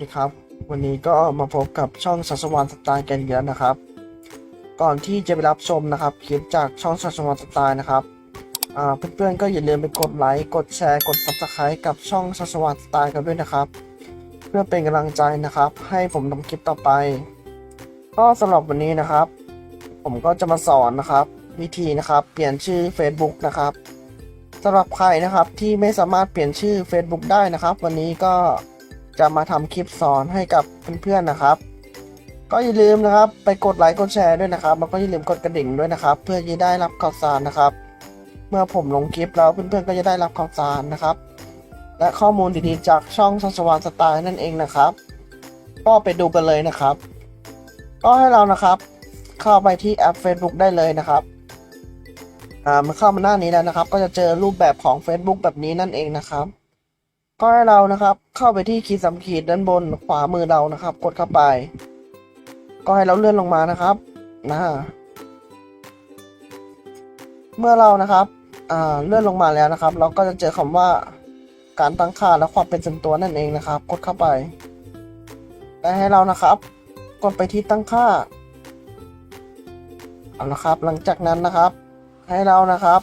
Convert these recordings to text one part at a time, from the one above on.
ดีครับ วันนี้ก็มาพบกับช่องสัสวรรสไตล์กันเยอะนะครับ ก่อนที่จะไปรับชมนะครับคลิปจากช่องสัสวรรสไตล์นะครับเพื่อนๆก็อย่าลืมไปกดไลค์กดแชร์กด subscribe กับช่องสัสวรรสไตล์กันด้วยนะครับ เพื่อเป็นกำลังใจนะครับ ให้ผมทำคลิปต่อไป ก็สำหรับวันนี้นะครับ ผมก็จะมาสอนนะครับ วิธีนะครับเปลี่ยนชื่อ Facebook นะครับสำหรับใครนะครับที่ไม่สามารถเปลี่ยนชื่อ Facebook ได้นะครับ วันนี้ก็ จะมาทำคลิปสอนให้กับเพื่อนๆนะครับ ก็อย่าลืมนะครับ ไปกดไลค์กดแชร์ด้วยนะครับแล้วก็อย่าลืมกดกระดิ่งด้วยนะครับ เพื่อจะได้รับข่าวสารนะครับ เมื่อผมลงคลิปแล้วเพื่อนๆก็จะได้รับข่าวสารนะครับ และข้อมูลดีๆจากช่องสัสวรรณสไตล์นั่นเองนะครับ ก็ไปดูกันเลยนะครับ ก็ให้เรานะครับ เข้าไปที่แอป Facebook ได้เลยนะครับอ่ามื่อเข้ามาหน้านี้แล้วนะครับ ก็จะเจอรูปแบบของ Facebook แบบนี้นั่นเองนะครับ ก็ให้เรานะครับ เข้าไปที่ขีดสามขีดด้านบนขวามือเรานะครับ กดเข้าไป ก็ให้เราเลื่อนลงมานะครับนะเมื่อเรานะครับอ่าเลื่อนลงมาแล้วนะครับ เราก็จะเจอคำว่าการตั้งค่าและความเป็นส่วนตัวนั่นเองนะครับ กดเข้าไปและให้เรานะครับ กดไปที่ตั้งค่าเอาละครับ หลังจากนั้นนะครับ ให้เรานะครับ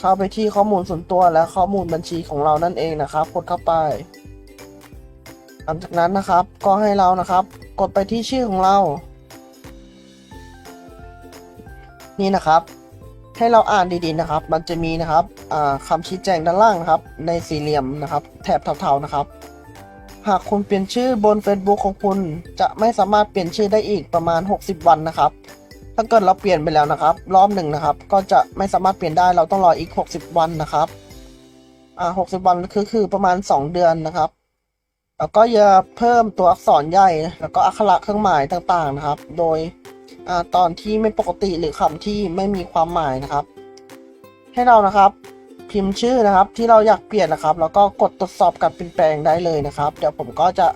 เข้าไปที่ข้อมูลส่วนตัวและข้อมูลบัญชีของเรานั่นเองนะครับ กดเข้าไป หลังจากนั้นนะครับก็ให้เรานะครับ กดไปที่ชื่อของเรา นี่นะครับให้เราอ่านดีๆนะครับ มันจะมีนะครับอ่าคำชี้แจงด้านล่างนะครับ ในสี่เหลี่ยมนะครับ แถบเทาๆนะครับ หากคุณเปลี่ยนชื่อบน Facebook ของคุณจะไม่สามารถเปลี่ยนชื่อได้อีกประมาณ 60 วันนะครับ ถ้าเกิดเราเปลี่ยนไปแล้วนะครับ รอบหนึ่งนะครับ ก็จะไม่สามารถเปลี่ยนได้เราต้องรออีก 60 วันนะครับอ่า60วันคือคือประมาณ 2 เดือนนะครับแล้วก็อย่าเพิ่มตัวอักษรใหญ่แล้วก็อักขระเครื่องหมายต่างๆนะครับ โดยอ่าตอนที่ไม่ปกติหรือคำที่ไม่มีความหมายนะครับ ให้เรานะครับพิมพ์ชื่อนะครับที่เราอยากเปลี่ยนนะครับ แล้วก็กดตรวจสอบการเปลี่ยนแปลงได้เลยนะครับ เดี๋ยวผมก็จะ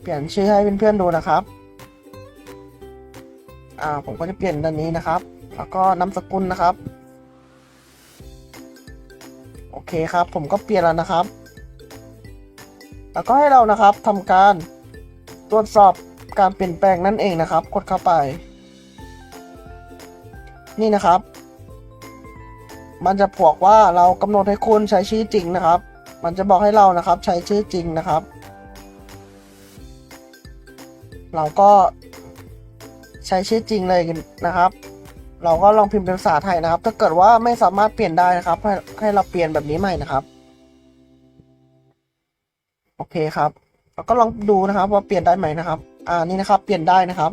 เปลี่ยนชื่อให้เพื่อนๆดูนะครับ อ่าผมก็จะเปลี่ยนด้านนี้นะครับ แล้วก็นามสกุลนะครับ โอเคครับ ผมก็เปลี่ยนแล้วนะครับ แล้วก็ให้เรานะครับทำการตรวจสอบการเปลี่ยนแปลงนั่นเองนะครับ กดเข้าไป นี่นะครับ มันจะบอกว่าเรากำหนดให้คุณใช้ชื่อจริงนะครับ มันจะบอกให้เรานะครับใช้ชื่อจริงนะครับ เราก็ ใช้ชื่อจริงเลยนะครับ เราก็ลองพิมพ์เป็นภาษาไทยนะครับ ถ้าเกิดว่าไม่สามารถเปลี่ยนได้นะครับ ให้ให้เราเปลี่ยนแบบนี้ใหม่นะครับ โอเคครับเราก็ลองดูนะครับว่าเปลี่ยนได้ไหมนะครับ อ่านี่นะครับ เปลี่ยนได้นะครับ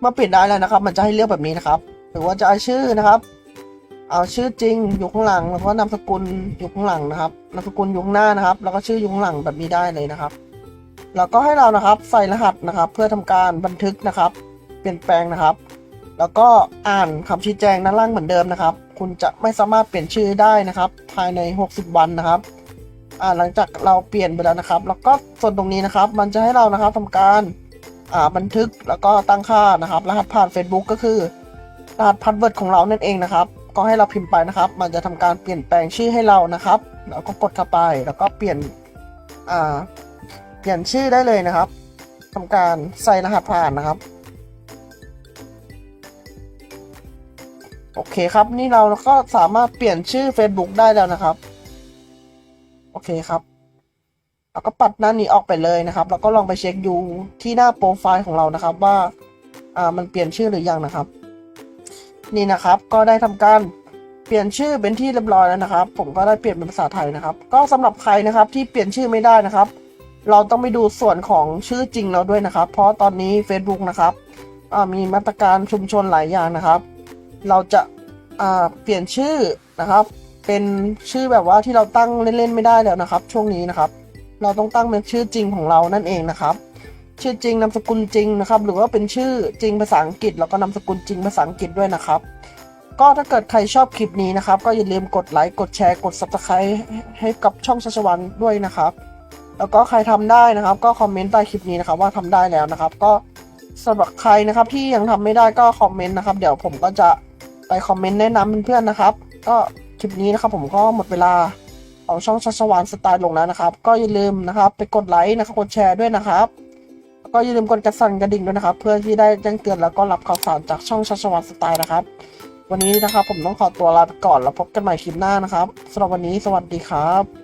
เมื่อเปลี่ยนได้แล้วนะครับ มันจะให้เลือกแบบนี้นะครับ หรือว่าจะเอาชื่อนะครับ เอาชื่อจริงอยู่ข้างหลัง แล้วก็นามสกุลอยู่ข้างหลังนะครับ นามสกุลอยู่ข้างหน้านะครับ แล้วก็ชื่ออยู่ข้างหลังแบบนี้ได้เลยนะครับแล้วก็ให้เรานะครับใส่รหัสนะครับ เพื่อทำการบันทึกนะครับ เปลี่ยนแปลงนะครับ แล้วก็อ่านคำชี้แจงด้านล่างเหมือนเดิมนะครับ คุณจะไม่สามารถเปลี่ยนชื่อได้นะครับ ภายใน 60 วันนะครับอ่าหลังจากเราเปลี่ยนไปแล้วนะครับ แล้วก็ส่วนตรงนี้นะครับ มันจะให้เรานะครับทำการอ่าบันทึกแล้วก็ตั้งค่านะครับ รหัสผ่าน Facebook ก็คือรหัสพาสเวิร์ดของเรานั่นเองนะครับ ก็ให้เราพิมพ์ไปนะครับ มันจะทำการเปลี่ยนแปลงชื่อให้เรานะครับแล้วก็กดเข้าไปแล้วก็เปลี่ยนอ่าเปลี่ยนชื่อได้เลยนะครับทำการใส่รหัสผ่านนะครับ โอเคครับ นี่เราก็สามารถเปลี่ยนชื่อ Facebook ได้แล้วนะครับ โอเคครับแล้วก็ปัดหน้านี้ออกไปเลยนะครับ แล้วก็ลองไปเช็คดูที่หน้าโปรไฟล์ของเรานะครับว่าอ่ามันเปลี่ยนชื่อหรือยังนะครับ นี่นะครับก็ได้ทำการเปลี่ยนชื่อเป็นที่เรียบร้อยแล้วนะครับ ผมก็ได้เปลี่ยนเป็นภาษาไทยนะครับ ก็สำหรับใครนะครับที่เปลี่ยนชื่อไม่ได้นะครับ เราต้องไปดูส่วนของชื่อจริงเราด้วยนะครับ เพราะตอนนี้ Facebook นะครับมีมาตรการชุมชนหลายอย่างนะครับ เราจะาเปลี่ยนชื่อนะครับ เป็นชื่อแบบว่าที่เราตั้งเล่นๆไม่ได้แล้วนะครับ ช่วงนี้นะครับ เราต้องตั้งเป็นชื่อจริงของเรานั่นเองนะครับ ชื่อจริงนามสกุลจริงนะครับ หรือว่าเป็นชื่อจริงภาษาอังกฤษ แล้วก็นามสกุลจริงภาษาอังกฤษด้วยนะครับ ก็ถ้าเกิดใครชอบคลิปนี้นะครับ ก็อย่าลืมกดไลค์กดแชร์กด subscribe ให้กับช่องชัชวันด้วยนะครับแล้วก็ใครทำได้นะครับ ก็คอมเมนต์ใต้คลิปนี้นะครับ ว่าทำได้แล้วนะครับ ก็สำหรับใครนะครับที่ยังทำไม่ได้ก็คอมเมนต์นะครับ เดี๋ยวผมก็จะ ไปคอมเมนต์แนะนำเพื่อนๆนะครับ ก็คลิปนี้นะครับผมก็หมดเวลาของช่องชัชวานสไตล์ลงแล้วนะครับ ก็อย่าลืมนะครับไปกดไลค์นะครับกดแชร์ด้วยนะครับก็อย่าลืมกดกระสั่นกระดิ่งด้วยนะครับ เพื่อที่ได้แจ้งเตือนแล้วก็รับข่าวสารจากช่องชัชวานสไตล์นะครับ วันนี้นะครับผมต้องขอตัวลาไปก่อนแล้วพบกันใหม่คลิปหน้านะครับสำหรับวันนี้สวัสดีครับ